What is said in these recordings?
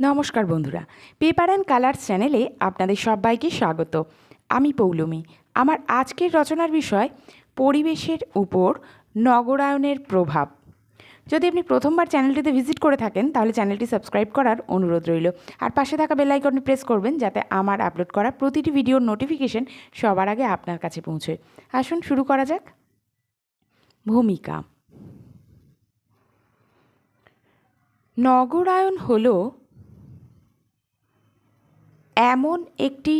নমস্কার বন্ধুরা paper and colours চ্যানেলে আপনাদের সবাইকে স্বাগত। আমি পৌলমি। আমার আজকের রচনার বিষয়, পরিবেশের উপর নগরায়নের প্রভাব। যদি আপনি প্রথমবার চ্যানেলটিতে ভিজিট করে থাকেন, তাহলে চ্যানেলটি সাবস্ক্রাইব করার অনুরোধ রইল। আর পাশে থাকা বেল আইকনটি প্রেস করবেন, যাতে আমার আপলোড করা প্রতিটি ভিডিওর নোটিফিকেশন সবার আগে আপনার কাছে পৌঁছয়। আসুন, শুরু করা যাক। ভূমিকা। নগরায়ন হলো এমন একটি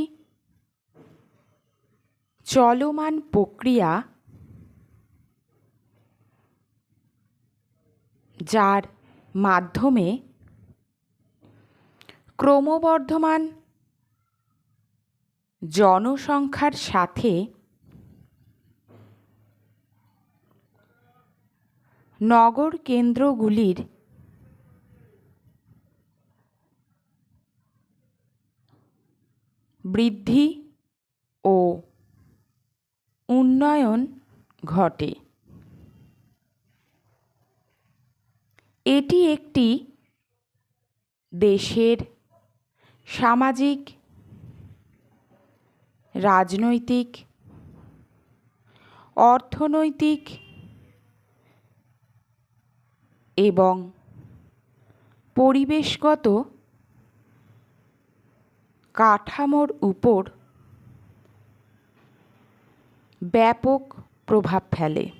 চলমান প্রক্রিয়া যার মাধ্যমে ক্রমবর্ধমান জনসংখ্যার সাথে নগর কেন্দ্রগুলির বৃদ্ধি ও উন্নয়ন ঘটে। এটি একটি দেশের সামাজিক রাজনৈতিক অর্থনৈতিক এবং পরিবেশগত কাঠামোর উপর ব্যাপক প্রভাব ফেলে।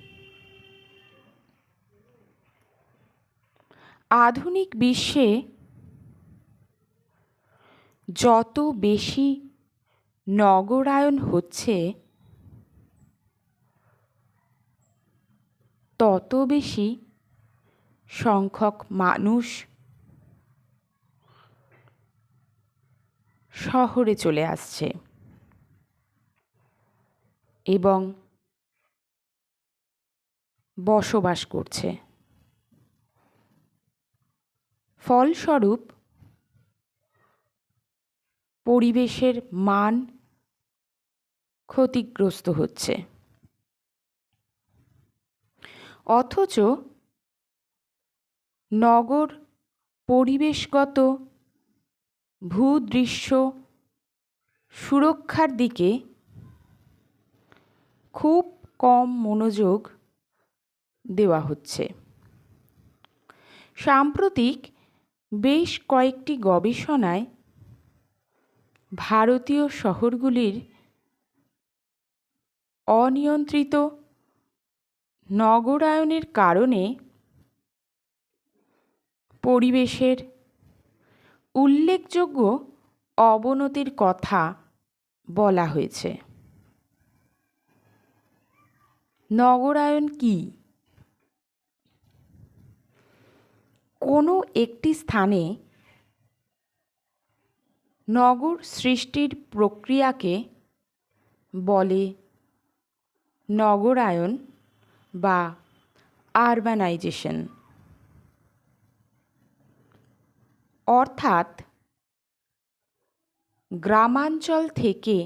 আধুনিক বিশ্বে যত বেশি নগরায়ন হচ্ছে, তত বেশি সংখ্যক মানুষ শহরে চলে আসছে। এবং বসবাস করছে। ফলস্বরূপ পরিবেশের মান ক্ষতিগ্রস্ত হচ্ছে। অথচ নগর পরিবেশগত ভূদৃশ্য সুরক্ষার দিকে খুব কম মনোযোগ দেওয়া হচ্ছে। সাম্প্রতিক বেশ কয়েকটি গবেষণায় ভারতীয় শহরগুলির অনিয়ন্ত্রিত নগরায়নের কারণে পরিবেশের উল্লেখযোগ্য অবনতির কথা বলা হয়েছে। নগরায়ন কি? কোনো একটি স্থানে নগর সৃষ্টির প্রক্রিয়াকে বলে নগরায়ন বা আরবানাইজেশন। অর্থাৎ গ্রামাঞ্চল থেকে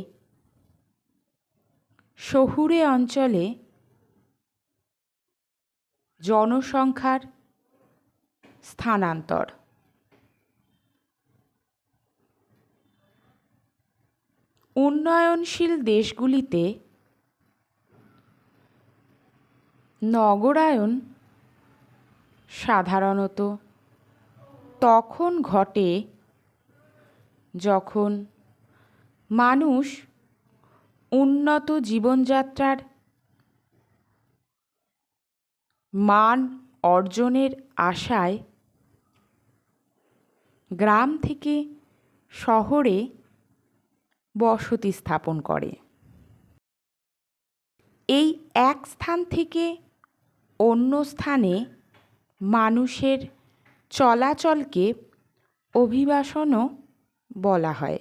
শহুরে অঞ্চলে জনসংখ্যার স্থানান্তর। উন্নয়নশীল দেশগুলিতে নগরায়ন সাধারণত তখন ঘটে যখন মানুষ উন্নত জীবনযাত্রার মান অর্জনের আশায় গ্রাম থেকে শহরে বসতি স্থাপন করে। এই এক স্থান থেকে অন্য স্থানে মানুষের চলাচলকে অভিবাসনও বলা হয়।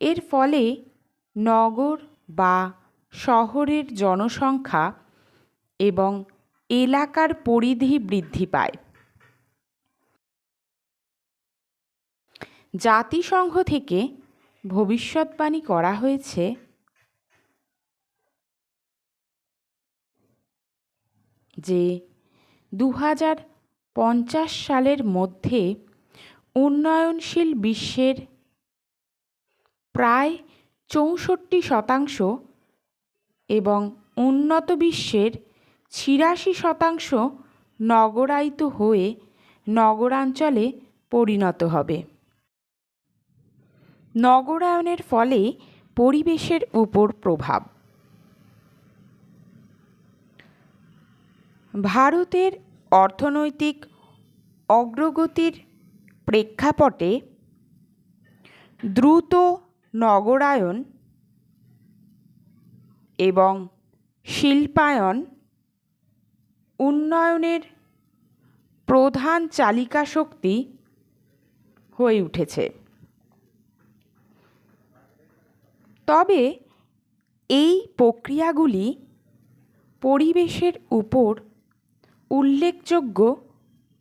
এর ফলে নগর বা শহরের জনসংখ্যা এবং এলাকার পরিধি বৃদ্ধি পায়। জাতিসংঘ থেকে ভবিষ্যৎবাণী করা হয়েছে যে দু হাজার পঞ্চাশ সালের মধ্যে উন্নয়নশীল বিশ্বের প্রায় চৌষট্টি শতাংশ এবং উন্নত বিশ্বের ছিয়াশি শতাংশ নগরায়িত হয়ে নগরাঞ্চলে পরিণত হবে। নগরায়নের ফলে পরিবেশের উপর প্রভাব। ভারতের অর্থনৈতিক অগ্রগতির প্রেক্ষাপটে দ্রুত নগরায়ন এবং শিল্পায়ন উন্নয়নের প্রধান চালিকা শক্তি হয়ে উঠেছে। তবে এই প্রক্রিয়াগুলি পরিবেশের উপর উল্লেখযোগ্য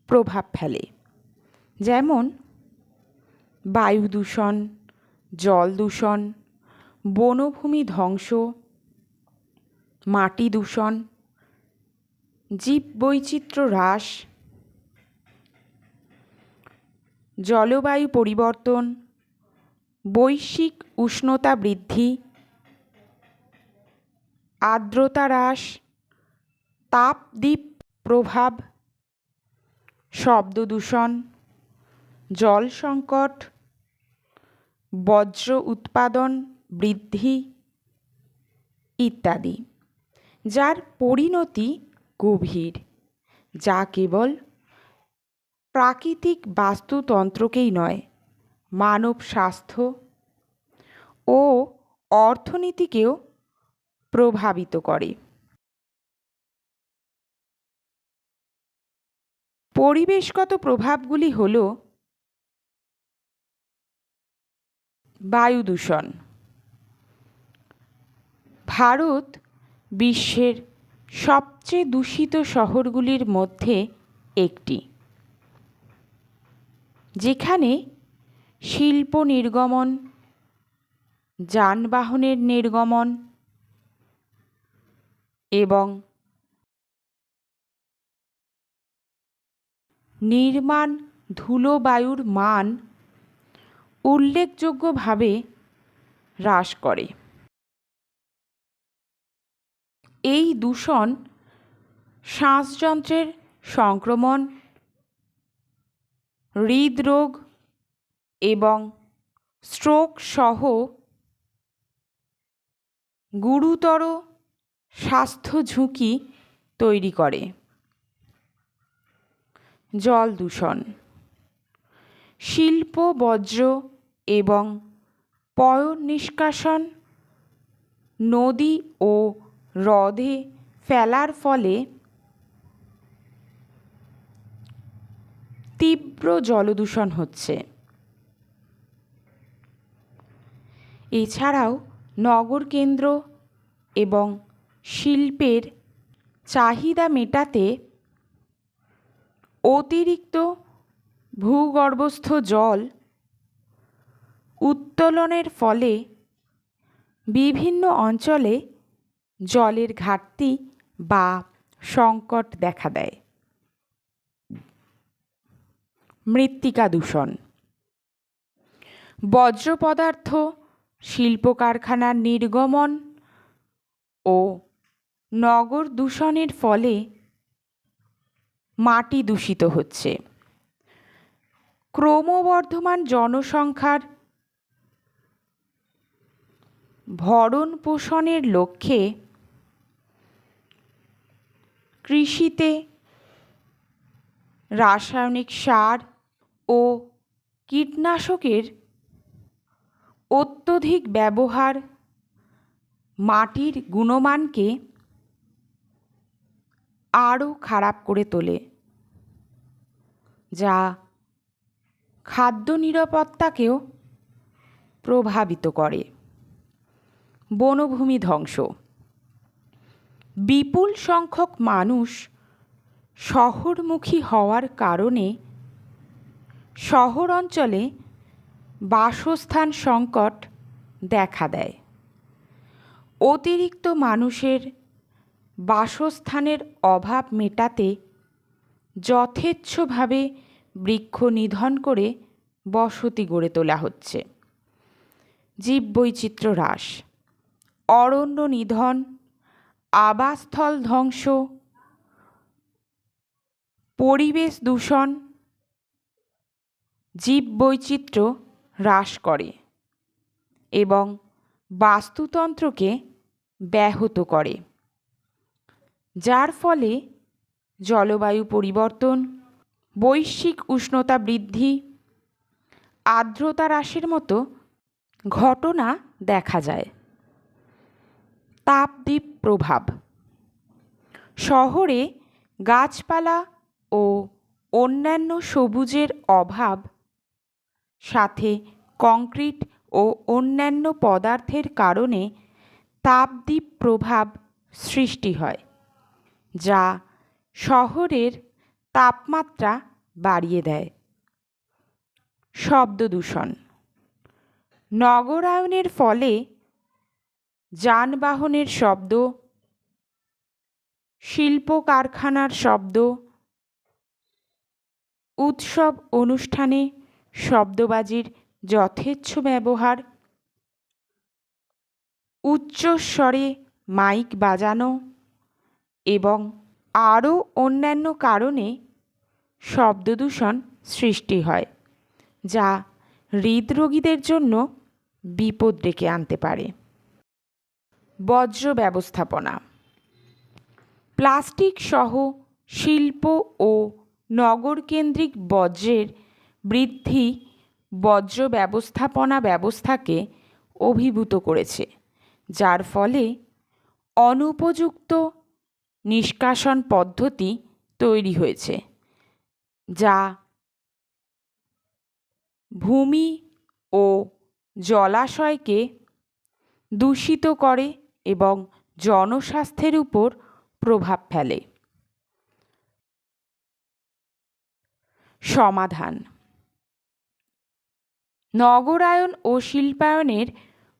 প্রভাব ফেলে। যেমন, বায়ু দূষণ, জল দূষণ, বনভূমি ধ্বংস, মাটি দূষণ, জীববৈচিত্র্য হ্রাস, জলবায়ু পরিবর্তন, বৈশ্বিক উষ্ণতা বৃদ্ধি, আর্দ্রতা হ্রাস, তাপদ্বীপ প্রভাব শব্দ দূষণ জল সংকট বজ্র উৎপাদন বৃদ্ধি ইত্যাদি, যার পরিণতি গভীর, যা কেবল প্রাকৃতিক বাস্তুতন্ত্রকেই নয়, মানব স্বাস্থ্য ও অর্থনীতিকেও প্রভাবিত করে। পরিবেশগত প্রভাবগুলি হল বায়ু দূষণ। ভারত বিশ্বের সবচেয়ে দূষিত শহরগুলির মধ্যে একটি, যেখানে শিল্প নির্গমন, যানবাহনের নির্গমন এবং নির্মাণ ধুলোবায়ুর মান উল্লেখযোগ্যভাবে হ্রাস করে। এই দূষণ শ্বাসযন্ত্রের সংক্রমণ, হৃদরোগ এবং স্ট্রোক সহ গুরুতর স্বাস্থ্য ঝুঁকি তৈরি করে। জল দূষণ। শিল্প, বর্জ্য এবং পয় নিষ্কাশন নদী ও হ্রদে ফেলার ফলে তীব্র জলদূষণ হচ্ছে। এছাড়াও নগর কেন্দ্র এবং শিল্পের চাহিদা মেটাতে অতিরিক্ত ভূগর্ভস্থ জল উত্তোলনের ফলে বিভিন্ন অঞ্চলে জলের ঘাটতি বা সংকট দেখা দেয়। মৃত্তিকা দূষণ। বজ্র পদার্থ শিল্প কারখানার নির্গমন ও নগর দূষণের ফলে মাটি দূষিত হচ্ছে। ক্রমবর্ধমান জনসংখ্যার ভরণ পোষণের লক্ষ্যে কৃষিতে রাসায়নিক সার ও কীটনাশকের অত্যধিক ব্যবহার মাটির গুণমানকে আরও খারাপ করে তোলে। যা খাদ্য নিরাপত্তাকেও প্রভাবিত করে। বনভূমি ধ্বংস। বিপুল সংখ্যক মানুষ শহরমুখী হওয়ার কারণে শহর অঞ্চলে বাসস্থান সংকট দেখা দেয়। অতিরিক্ত মানুষের বাসস্থানের অভাব মেটাতে যথেচ্ছভাবে বৃক্ষ নিধন করে বসতি গড়ে তোলা হচ্ছে। জীববৈচিত্র্য হ্রাস। অরণ্য নিধন, আবাসস্থল ধ্বংস, পরিবেশ দূষণ জীববৈচিত্র্য হ্রাস করে এবং বাস্তুতন্ত্রকে ব্যাহত করে। যার ফলে জলবায়ু পরিবর্তন, বৈশ্বিক উষ্ণতা বৃদ্ধি, আর্দ্রতা হ্রাসের মতো ঘটনা দেখা যায়। তাপদ্বীপ প্রভাব, শহরে গাছপালা ও অন্যান্য সবুজের অভাব, সাথে কংক্রিট ও অন্যান্য পদার্থের কারণে তাপদ্বীপ প্রভাব সৃষ্টি হয়, যা শহরের তাপমাত্রা বাড়িয়ে দেয়। শব্দ দূষণ। নগরায়নের ফলে যানবাহনের শব্দ শিল্প কারখানার শব্দ, উৎসব অনুষ্ঠানে শব্দবাজির যথেচ্ছ ব্যবহার, উচ্চস্বরে মাইক বাজানো এবং আরও অন্যান্য কারণে শব্দদূষণ সৃষ্টি হয়, যা হৃদরোগীদের জন্য বিপদ ডেকে আনতে পারে। বর্জ্য ব্যবস্থাপনা। প্লাস্টিক সহ শিল্প ও নগরকেন্দ্রিক বর্জ্যের বৃদ্ধি বজ্র ব্যবস্থাপনা ব্যবস্থাকে অভিভূত করেছে, যার ফলে অনুপযুক্ত নিষ্কাশন পদ্ধতি তৈরি হয়েছে, যা ভূমি ও জলাশয়কে দূষিত করে এবং জনস্বাস্থ্যের উপর প্রভাব ফেলে। সমাধান নগরায়ন ও শিল্পায়নের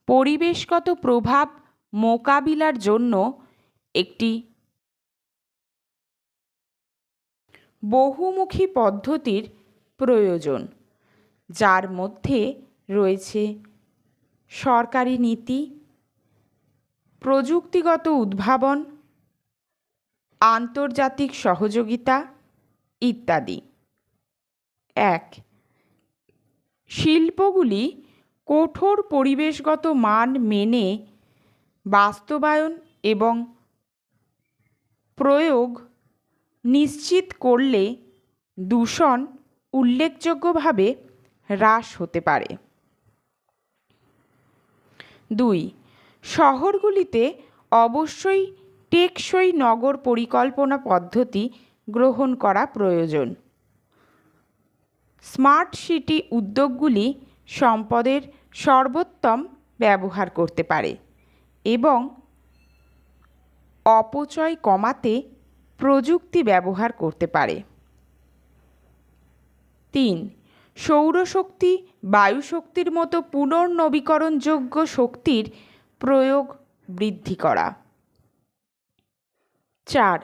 পরিবেশগত প্রভাব মোকাবিলার জন্য একটি বহুমুখী পদ্ধতির প্রয়োজন, যার মধ্যে রয়েছে সরকারি নীতি, প্রযুক্তিগত উদ্ভাবন, আন্তর্জাতিক সহযোগিতা ইত্যাদি। এক, শিল্পগুলি কঠোর পরিবেশগত মান মেনে বাস্তবায়ন এবং প্রয়োগ নিশ্চিত করলে দূষণ উল্লেখযোগ্যভাবে হ্রাস হতে পারে। দুই, শহরগুলিতে অবশ্যই টেকসই নগর পরিকল্পনা পদ্ধতি গ্রহণ করা প্রয়োজন। স্মার্ট সিটি উদ্যোগগুলি সম্পদের সর্বোত্তম ব্যবহার করতে পারে এবং অপচয় কমাতে প্রযুক্তি ব্যবহার করতে পারে। তিন, সৌরশক্তি বায়ুশক্তির মতো পুনর্নবীকরণযোগ্য শক্তির প্রয়োগ বৃদ্ধি করা। চার,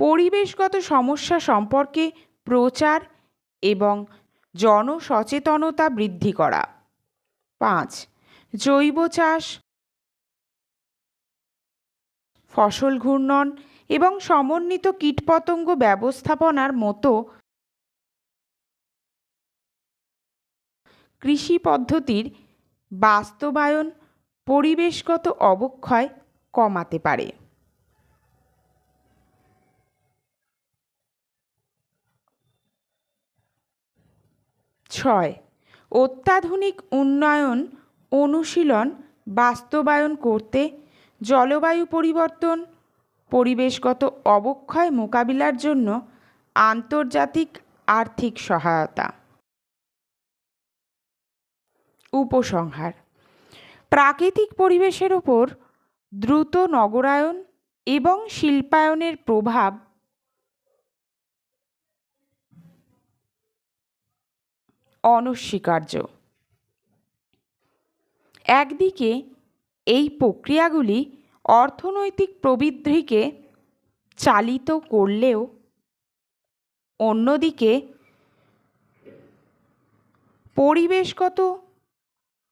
পরিবেশগত সমস্যা সম্পর্কে প্রচার এবং জনসচেতনতা বৃদ্ধি করা। পাঁচ, জৈব চাষ, ফসল ঘূর্ণন এবং সমন্বিত কীটপতঙ্গ ব্যবস্থাপনার মতো কৃষি পদ্ধতির বাস্তবায়ন পরিবেশগত অবক্ষয় কমাতে পারে। ছয়, অত্যাধুনিক উন্নয়ন অনুশীলন বাস্তবায়ন করতে জলবায়ু পরিবর্তন পরিবেশগত অবক্ষয় মোকাবিলার জন্য আন্তর্জাতিক আর্থিক সহায়তা। উপসংহার। প্রাকৃতিক পরিবেশের ওপর দ্রুত নগরায়ন এবং শিল্পায়নের প্রভাব অনস্বীকার্য। একদিকে এই প্রক্রিয়াগুলি অর্থনৈতিক প্রবৃদ্ধিকে চালিত করলেও অন্যদিকে পরিবেশগত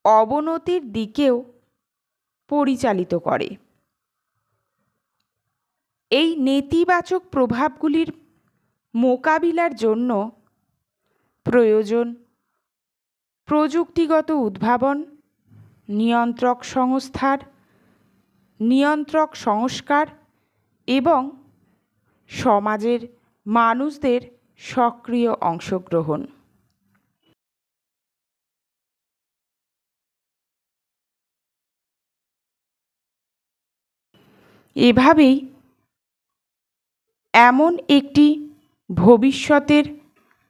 অবনতির দিকেও পরিচালিত করে। এই নেতিবাচক প্রভাবগুলির মোকাবিলার জন্য প্রয়োজন প্রযুক্তিগত উদ্ভাবন, নিয়ন্ত্রক সংস্থার নিয়ন্ত্রক সংস্কার এবং সমাজের মানুষদের সক্রিয় অংশগ্রহণ। এভাবেই এমন একটি ভবিষ্যতের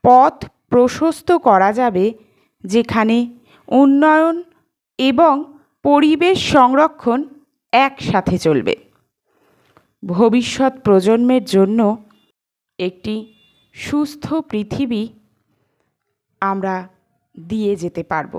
পথ প্রশস্ত করা যাবে, যেখানে উন্নয়ন এবং পরিবেশ সংরক্ষণ একসাথে চলবে। ভবিষ্যৎ প্রজন্মের জন্য একটি সুস্থ পৃথিবী আমরা দিয়ে যেতে পারব।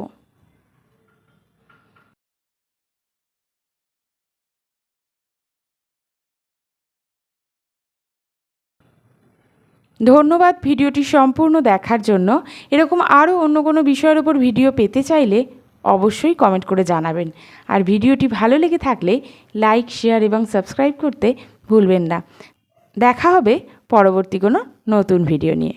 ধন্যবাদ ভিডিওটি সম্পূর্ণ দেখার জন্য। এরকম আরও অন্য কোনো বিষয়ের উপর ভিডিও পেতে চাইলে অবশ্যই কমেন্ট করে জানাবেন। আর ভিডিওটি ভালো লেগে থাকলে লাইক শেয়ার এবং সাবস্ক্রাইব করতে ভুলবেন না। দেখা হবে পরবর্তী কোনো নতুন ভিডিও নিয়ে।